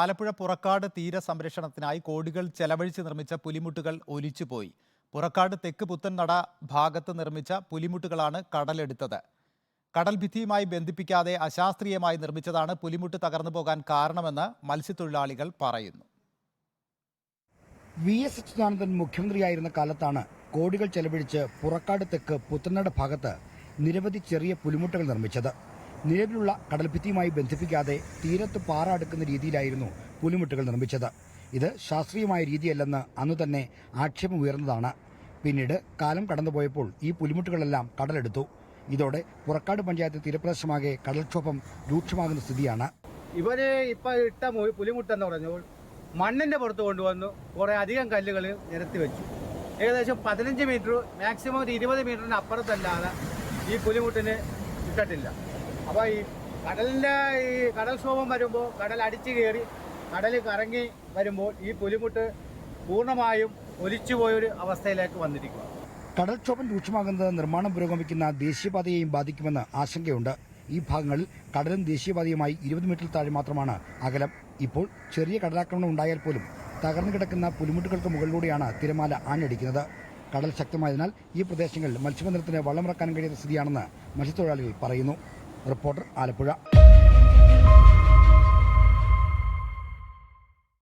ആലപ്പുഴ പുറക്കാട് തീര സംരക്ഷണത്തിനായി കോടികൾ ചെലവഴിച്ച് നിർമ്മിച്ച പുലിമുട്ടുകൾ ഒലിച്ചുപോയി. പുറക്കാട് തെക്ക് പുത്തൻനട ഭാഗത്ത് നിർമ്മിച്ച പുലിമുട്ടുകളാണ് കടലെടുത്തത്. കടൽ ഭിത്തിയുമായി ബന്ധിപ്പിക്കാതെ അശാസ്ത്രീയമായി നിർമ്മിച്ചതാണ് പുലിമുട്ട് തകർന്നു പോകാൻ കാരണമെന്ന് മത്സ്യത്തൊഴിലാളികൾ പറയുന്നു. വി എസ് അച്യുതാനന്ദൻ മുഖ്യമന്ത്രിയായിരുന്ന കാലത്താണ് കോടികൾ ചെലവഴിച്ച് പുറക്കാട് തെക്ക് പുത്തനട ഭാഗത്ത് നിരവധി ചെറിയ പുലിമുട്ടുകൾ നിർമ്മിച്ചത്. നിലവിലുള്ള കടൽഭിത്തിയുമായി ബന്ധിപ്പിക്കാതെ തീരത്ത് പാറ അടുക്കുന്ന രീതിയിലായിരുന്നു പുലിമുട്ടുകൾ നിർമ്മിച്ചത്. ഇത് ശാസ്ത്രീയമായ രീതിയല്ലെന്ന് അന്ന് തന്നെ ആക്ഷേപമുയർന്നതാണ്. പിന്നീട് കാലം കടന്നുപോയപ്പോൾ ഈ പുലിമുട്ടുകളെല്ലാം കടലെടുത്തു. ഇതോടെ പുറക്കാട് പഞ്ചായത്ത് തീരപ്രദേശമാകെ കടൽക്ഷോഭം രൂക്ഷമാകുന്ന സ്ഥിതിയാണ്. ഇവർ ഇപ്പൊ ഇട്ട പുലിമുട്ടെന്ന് പറഞ്ഞപ്പോൾ മണ്ണിന്റെ പുറത്ത് കൊണ്ടുവന്നു. കുറെ അധികം കല്ലുകൾ നിരത്തി വെച്ചു. ഏകദേശം പതിനഞ്ച് മീറ്റർ മാക്സിമം ഒരു ഇരുപത് മീറ്ററിന് അപ്പുറത്തല്ലാതെ ഈ പുലിമുട്ടിന് ഇട്ടിട്ടില്ല. അപ്പോൾ ഈ കടലിന്റെ ഈ കടൽക്ഷോഭം വരുമ്പോൾ കടൽ അടിച്ചു കയറി കടൽ കറങ്ങി വരുമ്പോൾ ഈ പുലിമുട്ട് പൂർണമായും ഒലിച്ചുപോയൊരു അവസ്ഥയിലേക്ക് വന്നിരിക്കുക കടൽക്ഷോഭം രൂക്ഷമാകുന്നത് നിർമ്മാണം പുരോഗമിക്കുന്ന ദേശീയപാതയെയും ബാധിക്കുമെന്ന് ആശങ്കയുണ്ട്. ഈ ഭാഗങ്ങളിൽ കടലും ദേശീയപാതയുമായി ഇരുപത് മീറ്റർ താഴെ മാത്രമാണ് അകലം. ഇപ്പോൾ ചെറിയ കടലാക്രമണം ഉണ്ടായാൽ പോലും തകർന്നു കിടക്കുന്ന പുലിമുട്ടുകൾക്ക് മുകളിലൂടെയാണ് തിരമാല ആഞ്ഞടിക്കുന്നത്. കടൽ ശക്തമായതിനാൽ ഈ പ്രദേശങ്ങളിൽ മത്സ്യബന്ധനത്തിന് വള്ളമിറക്കാൻ കഴിയുന്ന സ്ഥിതിയാണെന്ന് മത്സ്യത്തൊഴിലാളികൾ പറയുന്നു. റിപ്പോർട്ടർ ആലപ്പുഴ